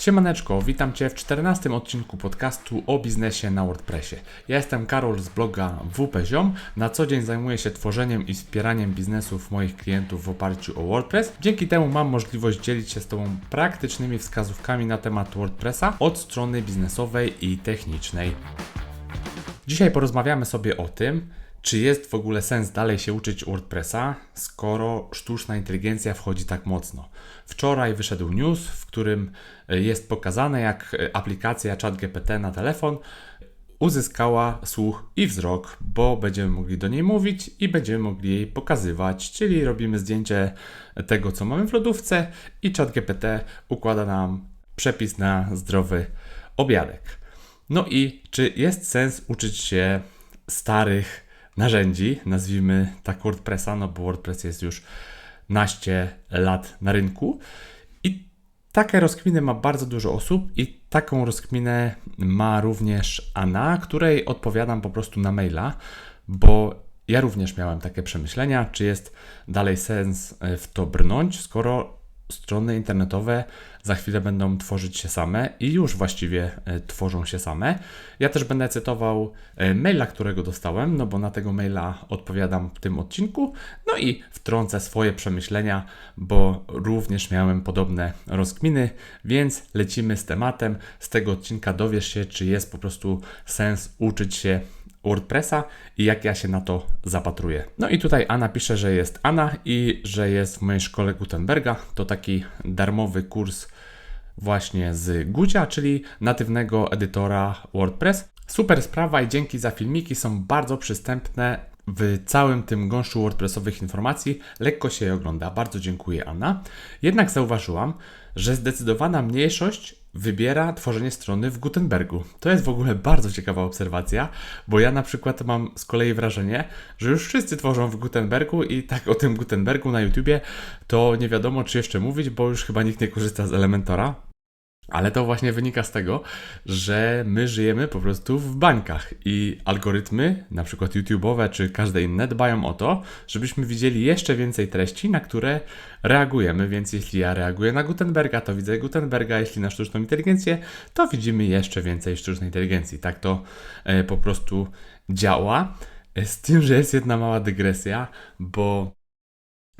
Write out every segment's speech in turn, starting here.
Siemaneczko, witam Cię w 14 odcinku podcastu o biznesie na WordPressie. Ja jestem Karol z bloga WP Ziom. Na co dzień zajmuję się tworzeniem i wspieraniem biznesów moich klientów w oparciu o WordPress. Dzięki temu mam możliwość dzielić się z Tobą praktycznymi wskazówkami na temat WordPressa od strony biznesowej i technicznej. Dzisiaj porozmawiamy sobie o tym, czy jest w ogóle sens dalej się uczyć WordPressa, skoro sztuczna inteligencja wchodzi tak mocno. Wczoraj wyszedł news, w którym e, jest pokazane, jak e, aplikacja ChatGPT na telefon uzyskała słuch i wzrok, bo będziemy mogli do niej mówić i będziemy mogli jej pokazywać, czyli robimy zdjęcie tego, co mamy w lodówce i ChatGPT układa nam przepis na zdrowy obiadek. No i czy jest sens uczyć się starych narzędzi, nazwijmy tak WordPressa, no bo WordPress jest już naście lat na rynku. I takie rozkminy ma bardzo dużo osób i taką rozkminę ma również Anna, której odpowiadam po prostu na maila, bo ja również miałem takie przemyślenia, czy jest dalej sens w to brnąć, skoro strony internetowe za chwilę będą tworzyć się same i już właściwie e, tworzą się same. Ja też będę cytował e, maila, którego dostałem, no bo na tego maila odpowiadam w tym odcinku. No i wtrącę swoje przemyślenia, bo również miałem podobne rozkminy, więc lecimy z tematem. Z tego odcinka dowiesz się, czy jest po prostu sens uczyć się WordPressa i jak ja się na to zapatruję. No i tutaj Anna pisze, że jest Anna i że jest w mojej szkole Gutenberga. To taki darmowy kurs właśnie z Gucia, czyli natywnego edytora WordPress. Super sprawa i dzięki za filmiki są bardzo przystępne w całym tym gąszczu WordPressowych informacji. Lekko się je ogląda. Bardzo dziękuję Anna. Jednak zauważyłam, że zdecydowana mniejszość wybiera tworzenie strony w Gutenbergu. To jest w ogóle bardzo ciekawa obserwacja, bo ja na przykład mam z kolei wrażenie, że już wszyscy tworzą w Gutenbergu i tak o tym Gutenbergu na YouTubie to nie wiadomo czy jeszcze mówić, bo już chyba nikt nie korzysta z Elementora. Ale to właśnie wynika z tego, że my żyjemy po prostu w bańkach i algorytmy, na przykład YouTube'owe czy każde inne, dbają o to, żebyśmy widzieli jeszcze więcej treści, na które reagujemy. Więc jeśli ja reaguję na Gutenberga, to widzę Gutenberga, jeśli na sztuczną inteligencję, to widzimy jeszcze więcej sztucznej inteligencji. Tak to e, po prostu działa. E, z tym, że jest jedna mała dygresja, bo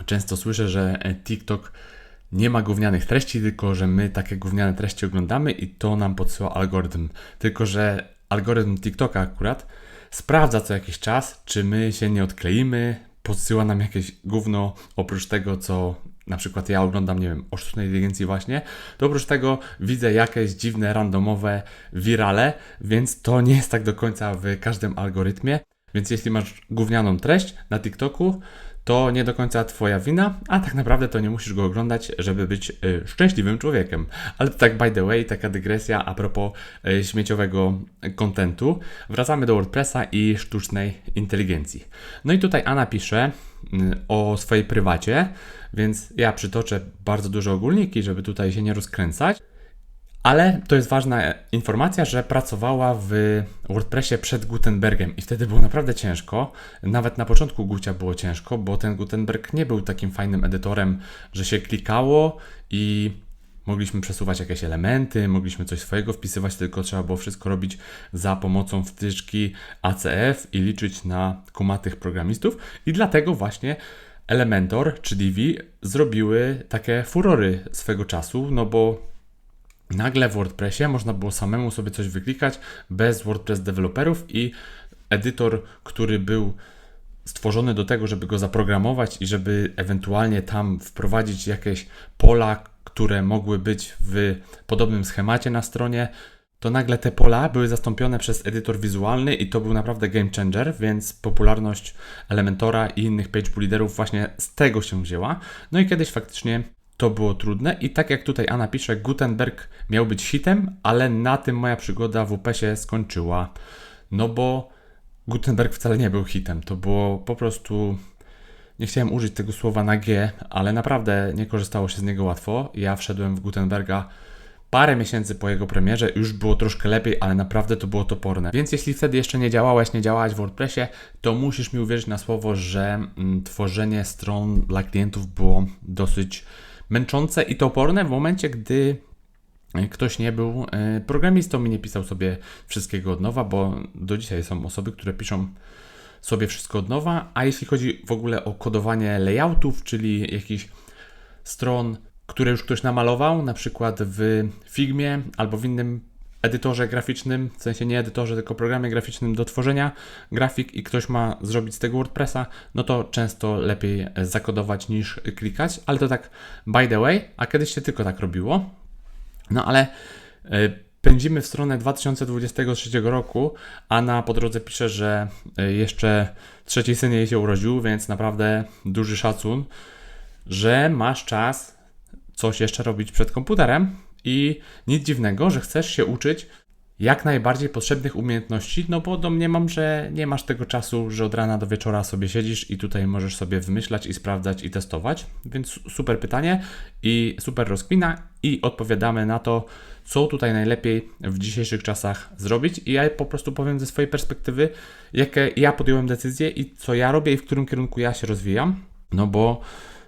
często słyszę, że e, TikTok nie ma gównianych treści, tylko że my takie gówniane treści oglądamy i to nam podsyła algorytm. Tylko że algorytm TikToka akurat sprawdza co jakiś czas, czy my się nie odkleimy, podsyła nam jakieś gówno oprócz tego, co na przykład ja oglądam, nie wiem, o sztucznej inteligencji właśnie, to oprócz tego widzę jakieś dziwne, randomowe wirale, więc to nie jest tak do końca w każdym algorytmie. Więc jeśli masz gównianą treść na TikToku, to nie do końca Twoja wina, a tak naprawdę to nie musisz go oglądać, żeby być y, szczęśliwym człowiekiem. Ale to tak by the way, taka dygresja a propos y, śmieciowego kontentu. Wracamy do WordPressa i sztucznej inteligencji. No i tutaj Anna pisze y, o swojej prywacie, więc ja przytoczę bardzo duże ogólniki, żeby tutaj się nie rozkręcać. Ale to jest ważna informacja, że pracowała w WordPressie przed Gutenbergiem i wtedy było naprawdę ciężko. Nawet na początku Gucia było ciężko, bo ten Gutenberg nie był takim fajnym edytorem, że się klikało i mogliśmy przesuwać jakieś elementy, mogliśmy coś swojego wpisywać, tylko trzeba było wszystko robić za pomocą wtyczki ACF i liczyć na kumatych programistów. I dlatego właśnie Elementor czy Divi zrobiły takie furory swego czasu, no bo nagle w WordPressie można było samemu sobie coś wyklikać bez WordPress deweloperów i edytor, który był stworzony do tego, żeby go zaprogramować i żeby ewentualnie tam wprowadzić jakieś pola, które mogły być w podobnym schemacie na stronie, to nagle te pola były zastąpione przez edytor wizualny i to był naprawdę game changer, więc popularność Elementora i innych page builderów właśnie z tego się wzięła. No i kiedyś faktycznie to było trudne i tak jak tutaj Anna pisze, Gutenberg miał być hitem, ale na tym moja przygoda w UP się skończyła. No bo Gutenberg wcale nie był hitem, to było po prostu nie chciałem użyć tego słowa na G, ale naprawdę nie korzystało się z niego łatwo. Ja wszedłem w Gutenberga parę miesięcy po jego premierze, już było troszkę lepiej, ale naprawdę to było toporne. Więc jeśli wtedy jeszcze nie działałeś, nie działałeś w WordPressie, to musisz mi uwierzyć na słowo, że mm, tworzenie stron dla klientów było dosyć męczące i toporne w momencie, gdy e, ktoś nie był e, programistą i nie pisał sobie wszystkiego od nowa, bo do dzisiaj są osoby, które piszą sobie wszystko od nowa, a jeśli chodzi w ogóle o kodowanie layoutów, czyli jakichś stron, które już ktoś namalował, na przykład w Figmie albo w innym edytorze graficznym, w sensie nie edytorze, tylko programie graficznym do tworzenia grafik i ktoś ma zrobić z tego WordPressa, no to często lepiej zakodować niż klikać, ale to tak by the way, a kiedyś się tylko tak robiło. No ale e, pędzimy w stronę 2023 roku, a na po drodze pisze, że e, jeszcze trzeci syn jej się urodził, więc naprawdę duży szacun, że masz czas coś jeszcze robić przed komputerem i nic dziwnego, że chcesz się uczyć jak najbardziej potrzebnych umiejętności, no bo domniemam, że nie masz tego czasu, że od rana do wieczora sobie siedzisz i tutaj możesz sobie wymyślać i sprawdzać i testować. Więc super pytanie i super rozkmina i odpowiadamy na to, co tutaj najlepiej w dzisiejszych czasach zrobić. I ja po prostu powiem ze swojej perspektywy, jakie ja podjąłem decyzje i co ja robię i w którym kierunku ja się rozwijam. No bo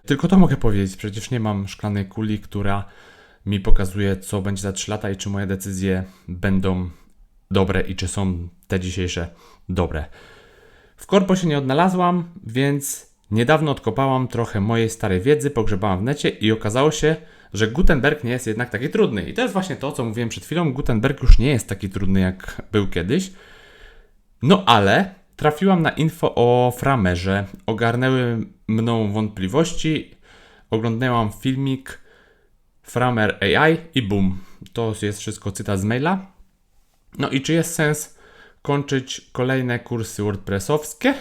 tylko to mogę powiedzieć, przecież nie mam szklanej kuli, która mi pokazuje, co będzie za 3 lata i czy moje decyzje będą dobre i czy są te dzisiejsze dobre. W korpo się nie odnalazłam, więc niedawno odkopałam trochę mojej starej wiedzy, pogrzebałam w necie i okazało się, że Gutenberg nie jest jednak taki trudny. I to jest właśnie to, co mówiłem przed chwilą. Gutenberg już nie jest taki trudny, jak był kiedyś. No ale trafiłam na info o Framerze. Ogarnęły mną wątpliwości. Oglądałam filmik Framer AI i boom. To jest wszystko cytat z maila. No i czy jest sens kończyć kolejne kursy WordPressowskie?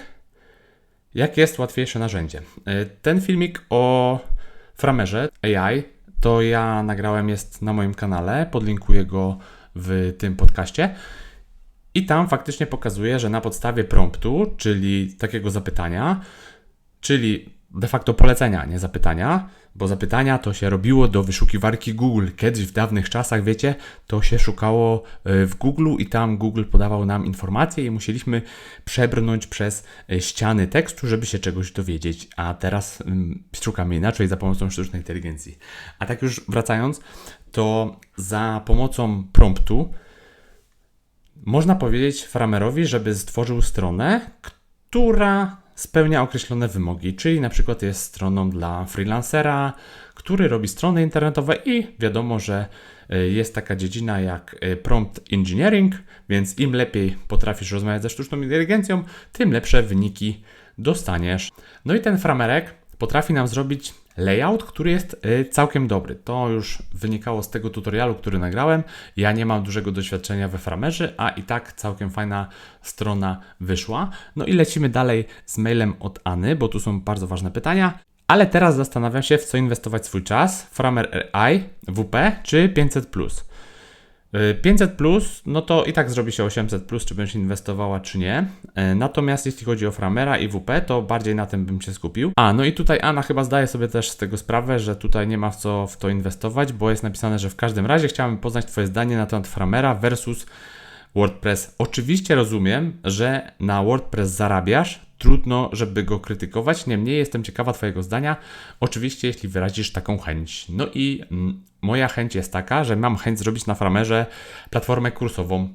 Jakie jest łatwiejsze narzędzie? E, ten filmik o Framerze AI to ja nagrałem jest na moim kanale, podlinkuję go w tym podcaście. I tam faktycznie pokazuje, że na podstawie promptu, czyli takiego zapytania, czyli de facto polecenia, nie zapytania, bo zapytania to się robiło do wyszukiwarki Google. Kiedyś w dawnych czasach, wiecie, to się szukało e, w Google i tam Google podawał nam informacje i musieliśmy przebrnąć przez e, ściany tekstu, żeby się czegoś dowiedzieć. A teraz um, szukamy inaczej za pomocą sztucznej inteligencji. A tak już wracając, to za pomocą promptu można powiedzieć Framerowi, żeby stworzył stronę, która spełnia określone wymogi, czyli na przykład jest stroną dla freelancera, który robi strony internetowe i wiadomo, że e, jest taka dziedzina jak e, prompt engineering, więc im lepiej potrafisz rozmawiać ze sztuczną inteligencją, tym lepsze wyniki dostaniesz. No i ten framerek potrafi nam zrobić layout, który jest y, całkiem dobry. To już wynikało z tego tutorialu, który nagrałem. Ja nie mam dużego doświadczenia we Framerze, a i tak całkiem fajna strona wyszła. No i lecimy dalej z mailem od Any, bo tu są bardzo ważne pytania. Ale teraz zastanawiam się, w co inwestować swój czas. Framer AI, WP czy 500+. 500 plus, no to i tak zrobi się 800 plus, czy będziesz inwestowała, czy nie. E, natomiast jeśli chodzi o Framera i WP, to bardziej na tym bym się skupił. A, no i tutaj Anna chyba zdaje sobie też z tego sprawę, że tutaj nie ma w co w to inwestować, bo jest napisane, że w każdym razie chciałbym poznać Twoje zdanie na temat Framera versus WordPress. Oczywiście rozumiem, że na WordPress zarabiasz, trudno, żeby go krytykować. Niemniej jestem ciekawa Twojego zdania. Oczywiście, jeśli wyrazisz taką chęć. No i mm, moja chęć jest taka, że mam chęć zrobić na Framerze platformę kursową.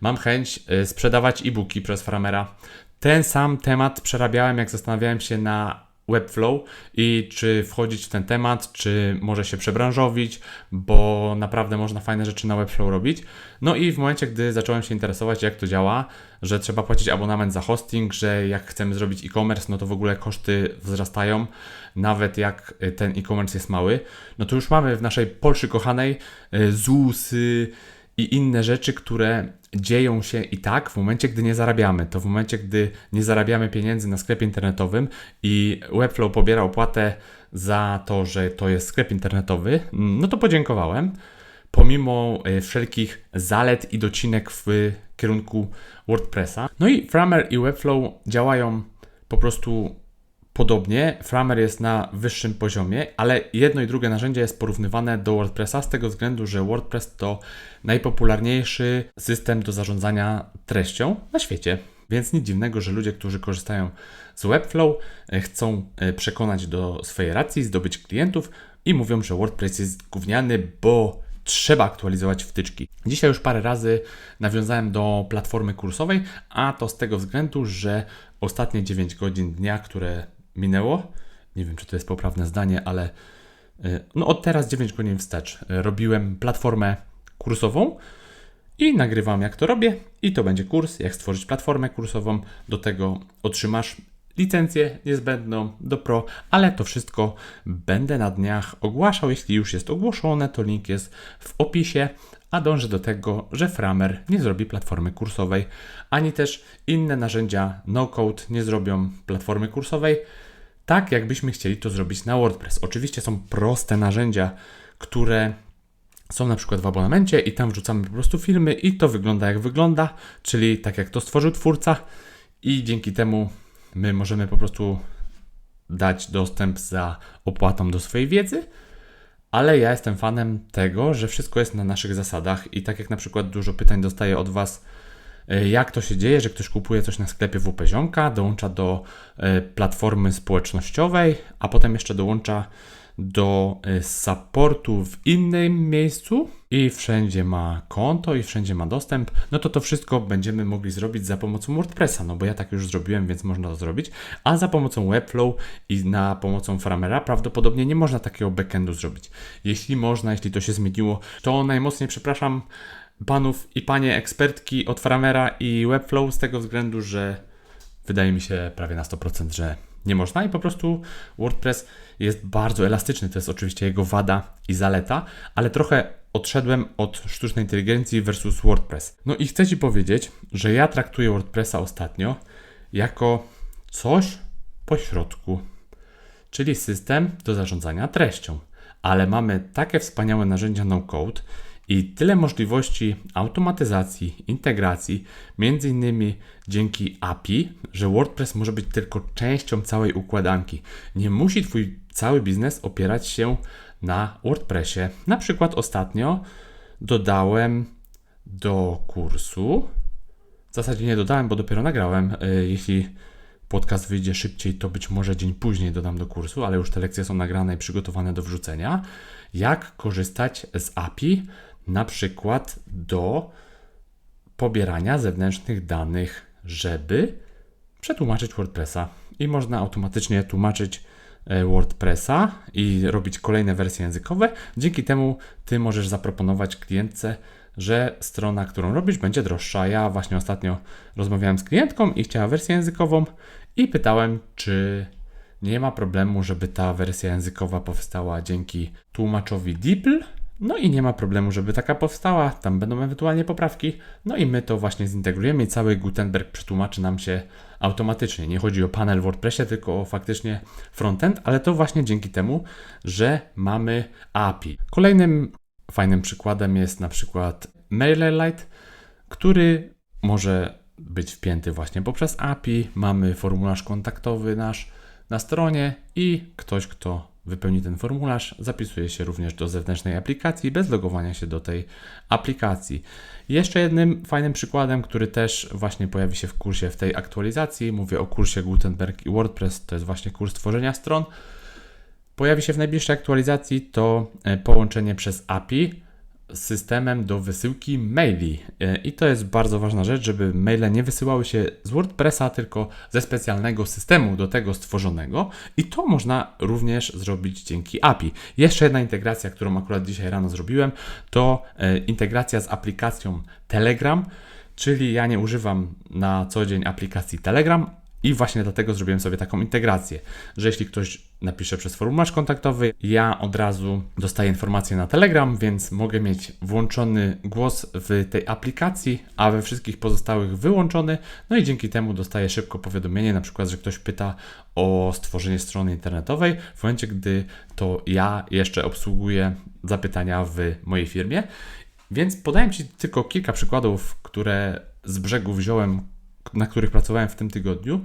Mam chęć y, sprzedawać e-booki przez Framera. Ten sam temat przerabiałem, jak zastanawiałem się na Webflow i czy wchodzić w ten temat, czy może się przebranżowić, bo naprawdę można fajne rzeczy na Webflow robić. No i w momencie, gdy zacząłem się interesować, jak to działa, że trzeba płacić abonament za hosting, że jak chcemy zrobić e-commerce, no to w ogóle koszty wzrastają, nawet jak ten e-commerce jest mały, no to już mamy w naszej Polsce kochanej y, ZUSy, i inne rzeczy, które dzieją się i tak w momencie, gdy nie zarabiamy. To w momencie, gdy nie zarabiamy pieniędzy na sklepie internetowym i Webflow pobiera opłatę za to, że to jest sklep internetowy, no to podziękowałem. Pomimo e, wszelkich zalet i docinek w kierunku WordPressa. No i Framer i Webflow działają po prostu Podobnie, Framer jest na wyższym poziomie, ale jedno i drugie narzędzie jest porównywane do WordPressa z tego względu, że WordPress to najpopularniejszy system do zarządzania treścią na świecie. Więc nic dziwnego, że ludzie, którzy korzystają z Webflow, e, chcą e, przekonać do swojej racji, zdobyć klientów i mówią, że WordPress jest gówniany, bo trzeba aktualizować wtyczki. Dzisiaj już parę razy nawiązałem do platformy kursowej, a to z tego względu, że ostatnie 9 godzin dnia, które minęło, nie wiem czy to jest poprawne zdanie, ale y, no od teraz 9 godzin wstecz robiłem platformę kursową i nagrywam jak to robię i to będzie kurs, jak stworzyć platformę kursową. Do tego otrzymasz licencję niezbędną do Pro, ale to wszystko będę na dniach ogłaszał. Jeśli już jest ogłoszone, to link jest w opisie, a dążę do tego, że Framer nie zrobi platformy kursowej, ani też inne narzędzia no-code nie zrobią platformy kursowej, tak jakbyśmy chcieli to zrobić na WordPress. Oczywiście są proste narzędzia, które są na przykład w abonamencie i tam wrzucamy po prostu filmy i to wygląda jak wygląda, czyli tak jak to stworzył twórca. I dzięki temu my możemy po prostu dać dostęp za opłatą do swojej wiedzy, ale ja jestem fanem tego, że wszystko jest na naszych zasadach i tak jak na przykład dużo pytań dostaję od Was, e, jak to się dzieje, że ktoś kupuje coś na sklepie WP Ziomka, dołącza do e, platformy społecznościowej, a potem jeszcze dołącza do y, supportu w innym miejscu i wszędzie ma konto i wszędzie ma dostęp, no to to wszystko będziemy mogli zrobić za pomocą WordPressa, no bo ja tak już zrobiłem, więc można to zrobić, a za pomocą Webflow i na pomocą Framera prawdopodobnie nie można takiego backendu zrobić. Jeśli można, jeśli to się zmieniło, to najmocniej przepraszam panów i panie ekspertki od Framera i Webflow z tego względu, że wydaje mi się prawie na 100%, że nie można i po prostu WordPress jest bardzo elastyczny. To jest oczywiście jego wada i zaleta, ale trochę odszedłem od sztucznej inteligencji versus WordPress. No i chcę Ci powiedzieć, że ja traktuję WordPressa ostatnio jako coś po środku, czyli system do zarządzania treścią. Ale mamy takie wspaniałe narzędzia no-code, i tyle możliwości automatyzacji, integracji, między innymi dzięki API, że WordPress może być tylko częścią całej układanki. Nie musi Twój cały biznes opierać się na WordPressie. Na przykład ostatnio dodałem do kursu, w zasadzie nie dodałem, bo dopiero nagrałem. E, jeśli podcast wyjdzie szybciej, to być może dzień później dodam do kursu, ale już te lekcje są nagrane i przygotowane do wrzucenia. Jak korzystać z API na przykład do pobierania zewnętrznych danych, żeby przetłumaczyć WordPressa. I można automatycznie tłumaczyć e, WordPressa i robić kolejne wersje językowe. Dzięki temu ty możesz zaproponować klientce, że strona, którą robisz, będzie droższa. Ja właśnie ostatnio rozmawiałem z klientką i chciała wersję językową i pytałem, czy nie ma problemu, żeby ta wersja językowa powstała dzięki tłumaczowi DeepL no i nie ma problemu, żeby taka powstała, tam będą ewentualnie poprawki, no i my to właśnie zintegrujemy i cały Gutenberg przetłumaczy nam się automatycznie. Nie chodzi o panel w WordPressie, tylko o faktycznie frontend, ale to właśnie dzięki temu, że mamy API. Kolejnym fajnym przykładem jest na przykład MailerLite, który może być wpięty właśnie poprzez API. Mamy formularz kontaktowy nasz na stronie i ktoś, kto wypełni ten formularz, zapisuje się również do zewnętrznej aplikacji bez logowania się do tej aplikacji. Jeszcze jednym fajnym przykładem, który też właśnie pojawi się w kursie w tej aktualizacji, mówię o kursie Gutenberg i WordPress, to jest właśnie kurs tworzenia stron. Pojawi się w najbliższej aktualizacji to e, połączenie przez API systemem do wysyłki maili. E, I to jest bardzo ważna rzecz, żeby maile nie wysyłały się z WordPressa, tylko ze specjalnego systemu do tego stworzonego. I to można również zrobić dzięki API. Jeszcze jedna integracja, którą akurat dzisiaj rano zrobiłem, to e, integracja z aplikacją Telegram. Czyli ja nie używam na co dzień aplikacji Telegram, i właśnie dlatego zrobiłem sobie taką integrację, że jeśli ktoś napisze przez formularz kontaktowy, ja od razu dostaję informację na Telegram, więc mogę mieć włączony głos w tej aplikacji, a we wszystkich pozostałych wyłączony. No i dzięki temu dostaję szybko powiadomienie, na przykład, że ktoś pyta o stworzenie strony internetowej, w momencie, gdy to ja jeszcze obsługuję zapytania w mojej firmie. Więc podaję Ci tylko kilka przykładów, które z brzegu wziąłem, na których pracowałem w tym tygodniu,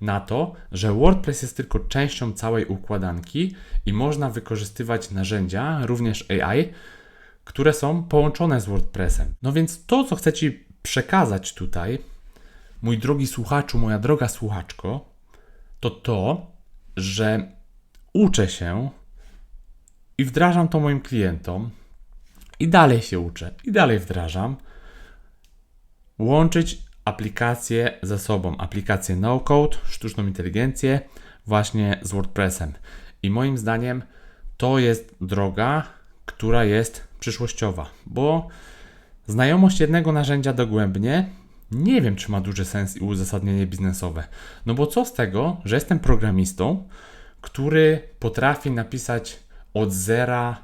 na to, że WordPress jest tylko częścią całej układanki i można wykorzystywać narzędzia, również AI, które są połączone z WordPressem. No więc to, co chcę Ci przekazać tutaj, mój drogi słuchaczu, moja droga słuchaczko, to to, że uczę się i wdrażam to moim klientom, I dalej się uczę, i dalej wdrażam. Łączyć aplikacje ze sobą. Aplikację no-code, sztuczną inteligencję, właśnie z WordPressem. I moim zdaniem to jest droga, która jest przyszłościowa, bo znajomość jednego narzędzia dogłębnie nie wiem, czy ma duży sens i uzasadnienie biznesowe. No bo co z tego, że jestem programistą, który potrafi napisać od zera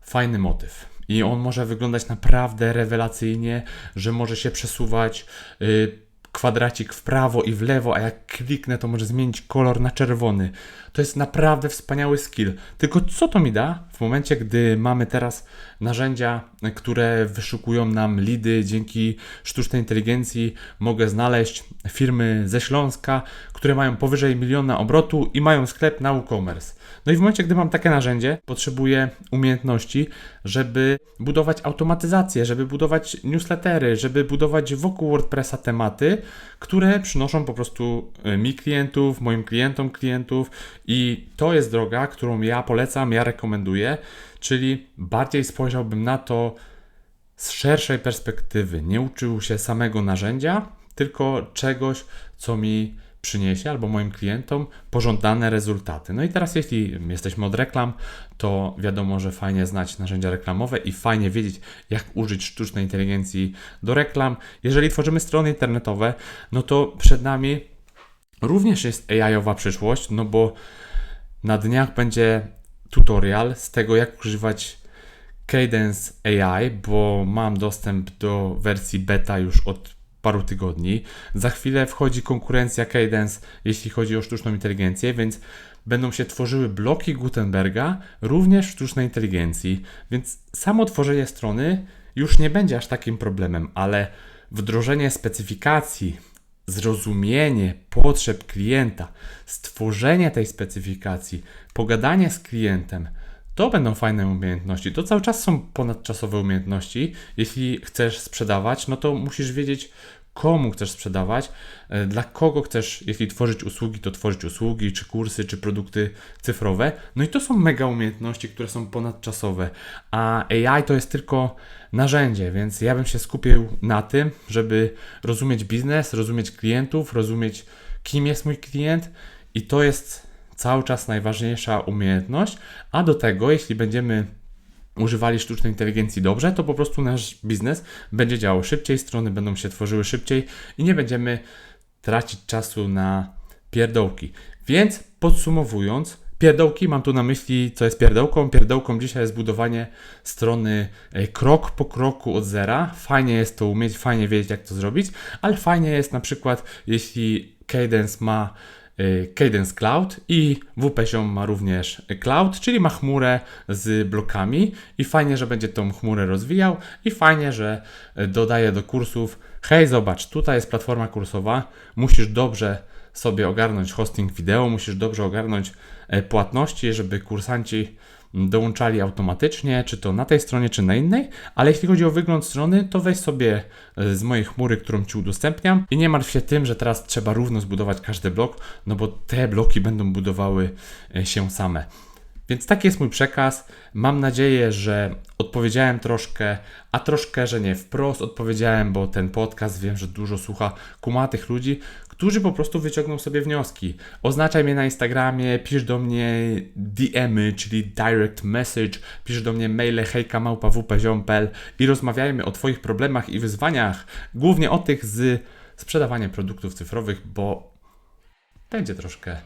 fajny motyw. I on może wyglądać naprawdę rewelacyjnie, że może się przesuwać yy, kwadracik w prawo i w lewo, a jak kliknę, to może zmienić kolor na czerwony. To jest naprawdę wspaniały skill. Tylko co to mi da w momencie, gdy mamy teraz narzędzia, które wyszukują nam lidy dzięki sztucznej inteligencji? Mogę znaleźć firmy ze Śląska, które mają powyżej miliona obrotu i mają sklep na WooCommerce. No i w momencie, gdy mam takie narzędzie, potrzebuję umiejętności, żeby budować automatyzację, żeby budować newslettery, żeby budować wokół WordPressa tematy, które przynoszą po prostu e, mi klientów, moim klientom klientów i to jest droga, którą ja polecam, ja rekomenduję, czyli bardziej spojrzałbym na to z szerszej perspektywy. Nie uczył się samego narzędzia, tylko czegoś, co mi przyniesie albo moim klientom pożądane rezultaty. No i teraz, jeśli jesteśmy od reklam, to wiadomo, że fajnie znać narzędzia reklamowe i fajnie wiedzieć, jak użyć sztucznej inteligencji do reklam. Jeżeli tworzymy strony internetowe, no to przed nami również jest AI-owa przyszłość, no bo na dniach będzie tutorial z tego, jak używać Cadence AI, bo mam dostęp do wersji beta już od paru tygodni. Za chwilę wchodzi konkurencja Cadence, jeśli chodzi o sztuczną inteligencję, więc będą się tworzyły bloki Gutenberga również w sztucznej inteligencji, więc samo tworzenie strony już nie będzie aż takim problemem, ale wdrożenie specyfikacji, zrozumienie potrzeb klienta, stworzenie tej specyfikacji, pogadanie z klientem, to będą fajne umiejętności. To cały czas są ponadczasowe umiejętności. Jeśli chcesz sprzedawać, no to musisz wiedzieć, komu chcesz sprzedawać, e, dla kogo chcesz, jeśli tworzyć usługi, to tworzyć usługi, czy kursy, czy produkty cyfrowe. No i to są mega umiejętności, które są ponadczasowe, a AI to jest tylko narzędzie, więc ja bym się skupił na tym, żeby rozumieć biznes, rozumieć klientów, rozumieć kim jest mój klient i to jest cały czas najważniejsza umiejętność, a do tego, jeśli będziemy używali sztucznej inteligencji dobrze, to po prostu nasz biznes będzie działał szybciej, strony będą się tworzyły szybciej i nie będziemy tracić czasu na pierdołki. Więc podsumowując, pierdołki mam tu na myśli, co jest pierdołką. Pierdołką dzisiaj jest budowanie strony e, krok po kroku od zera. Fajnie jest to umieć, fajnie wiedzieć, jak to zrobić, ale fajnie jest na przykład, jeśli Cadence ma Cadence Cloud i WPSiom ma również cloud, czyli ma chmurę z blokami i fajnie, że będzie tą chmurę rozwijał i fajnie, że y, dodaje do kursów hej zobacz, tutaj jest platforma kursowa, musisz dobrze sobie ogarnąć hosting wideo, musisz dobrze ogarnąć y, płatności, żeby kursanci dołączali automatycznie, czy to na tej stronie, czy na innej, ale jeśli chodzi o wygląd strony, to weź sobie e, z mojej chmury, którą Ci udostępniam i nie martw się tym, że teraz trzeba równo zbudować każdy blok, no bo te bloki będą budowały e, się same. Więc taki jest mój przekaz. Mam nadzieję, że odpowiedziałem troszkę, a troszkę, że nie wprost odpowiedziałem, bo ten podcast wiem, że dużo słucha kumatych ludzi, którzy po prostu wyciągną sobie wnioski. Oznaczaj mnie na Instagramie, pisz do mnie DM-y, czyli direct message, pisz do mnie maile hejkamałpawp.pl i rozmawiajmy o Twoich problemach i wyzwaniach, głównie o tych z sprzedawaniem produktów cyfrowych, bo będzie troszkę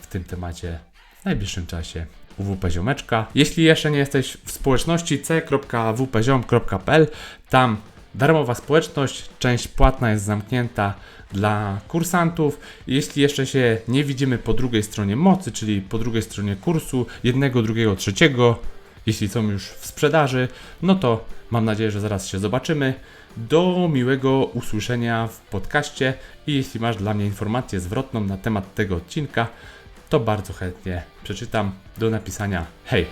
w tym temacie w najbliższym czasie www.ziomeczka. Jeśli jeszcze nie jesteś w społeczności c.wpziom.pl, tam darmowa społeczność, część płatna jest zamknięta dla kursantów. Jeśli jeszcze się nie widzimy po drugiej stronie mocy, czyli po drugiej stronie kursu, jednego, drugiego, trzeciego, jeśli są już w sprzedaży, no to mam nadzieję, że zaraz się zobaczymy. Do miłego usłyszenia w podcaście i jeśli masz dla mnie informację zwrotną na temat tego odcinka, to bardzo chętnie przeczytam do napisania hej.